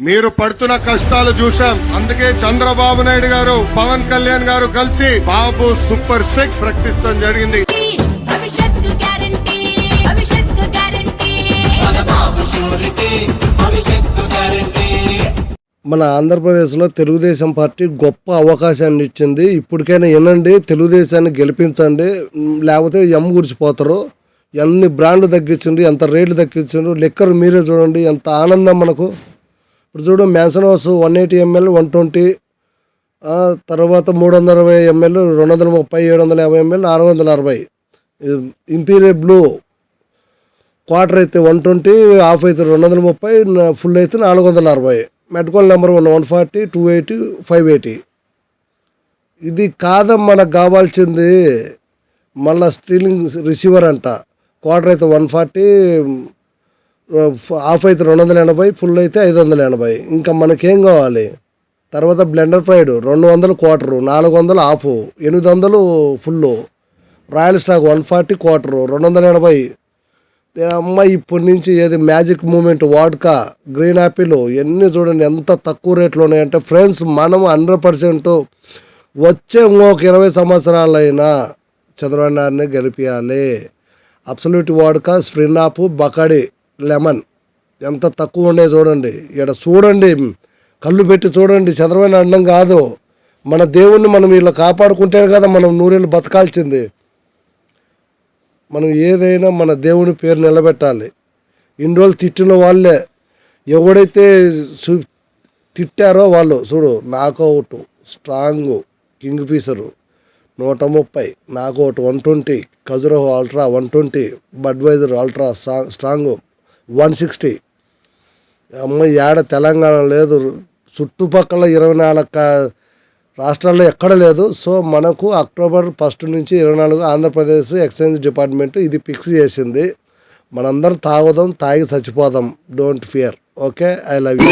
మీరు పడుతున్న కష్టాలు చూసాం అందుకే చంద్రబాబు నాయుడు గారు పవన్ కళ్యాణ్ గారు కలిసి బాబు సూపర్ సిక్స్ ప్రకటిస్తాం జరిగింది. భవిష్యత్తు గ్యారంటీ భవిష్యత్తు గ్యారంటీ. మన ఆంధ్రప్రదేశ్లో తెలుగుదేశం పార్టీ గొప్ప అవకాశాన్ని ఇచ్చింది. ఇప్పటికైనా వినండి తెలుగుదేశాన్ని గెలిపించండి. లేకపోతే ఎమ్మ గురిచిపోతారు. ఎన్ని బ్రాండ్లు తగ్గించండి ఎంత రేట్లు తగ్గించండి లెక్కర్ మీరే చూడండి ఎంత ఆనందం మనకు. ఇప్పుడు చూడు Mansion House one eighty ML one twenty తర్వాత మూడు వందల అరవై ఎంఎల్ రెండు వందల ముప్పై ఏడు వందల యాభై ఎంఎల్ ఆరు వందల అరవై. Imperial Blue. క్వార్టర్ అయితే వన్ ట్వంటీ హాఫ్ అయితే రెండు వందల ముప్పై ఫుల్ అయితే నాలుగు వందల అరవై. మెట్కోల్ number one one forty two eighty five eighty. ఇది కాదం మనకు కావాల్సింది మళ్ళీ స్టీలింగ్ రిసీవర్ అంట. క్వార్టర్ అయితే వన్ ఫార్టీ హాఫ్ అయితే రెండు వందల ఎనభై ఫుల్ అయితే ఐదు వందల ఎనభై ఇంకా మనకేం కావాలి? తర్వాత బ్లెండర్ ఫ్రైడ్ రెండు వందలు క్వార్టరు నాలుగు వందలు హాఫ్ ఎనిమిది వందలు full Royal Stag one forty quarter రెండు వందల ఎనభై అమ్మ ఇప్పటి నుంచి ఏది magic moment vodka green apple ఇవన్నీ చూడండి ఎంత తక్కువ రేట్లు ఉన్నాయంటే ఫ్రెండ్స్ మనం హండ్రెడ్ పర్సెంట్ వచ్చే ఇంకొక ఇరవై సంవత్సరాలైనా చంద్రబాబు నాయుడిని గెలిపించాలి Absolute vodka Smirnoff Bacardi. Lemon. ఎంత తక్కువ ఉండే చూడండి. ఇక్కడ చూడండి కళ్ళు పెట్టి చూడండి చదరమైన అన్నం కాదు. మన దేవుణ్ణి మనం ఇలా కాపాడుకుంటేనే కదా మనం నూరేళ్ళు బతకాల్సింది. మనం ఏదైనా మన దేవుని పేరు నిలబెట్టాలి. ఇన్ని రోజులు తిట్టిన వాళ్ళే ఎవడైతే తిట్టారో వాళ్ళు చూడు నాకౌట్ స్ట్రాంగ్ కింగ్ ఫీసరు నూట ముప్పై knockout one twenty Khajuraho ultra one twenty Budweiser ultra strong one sixty. అమ్మ ఏడ తెలంగాణ లేదు. చుట్టుపక్కల ఇరవై నాలుగు రాష్ట్రాల్లో ఎక్కడ లేదు. సో మనకు అక్టోబర్ ఫస్ట్ నుంచి ఇరవై నాలుగు ఆంధ్రప్రదేశ్ ఎక్స్చేంజ్ డిపార్ట్మెంట్ ఇది ఫిక్స్ చేసింది. మనందరం తాగుదాం తాగి చచ్చిపోదాం. Don't fear. Okay? I love you.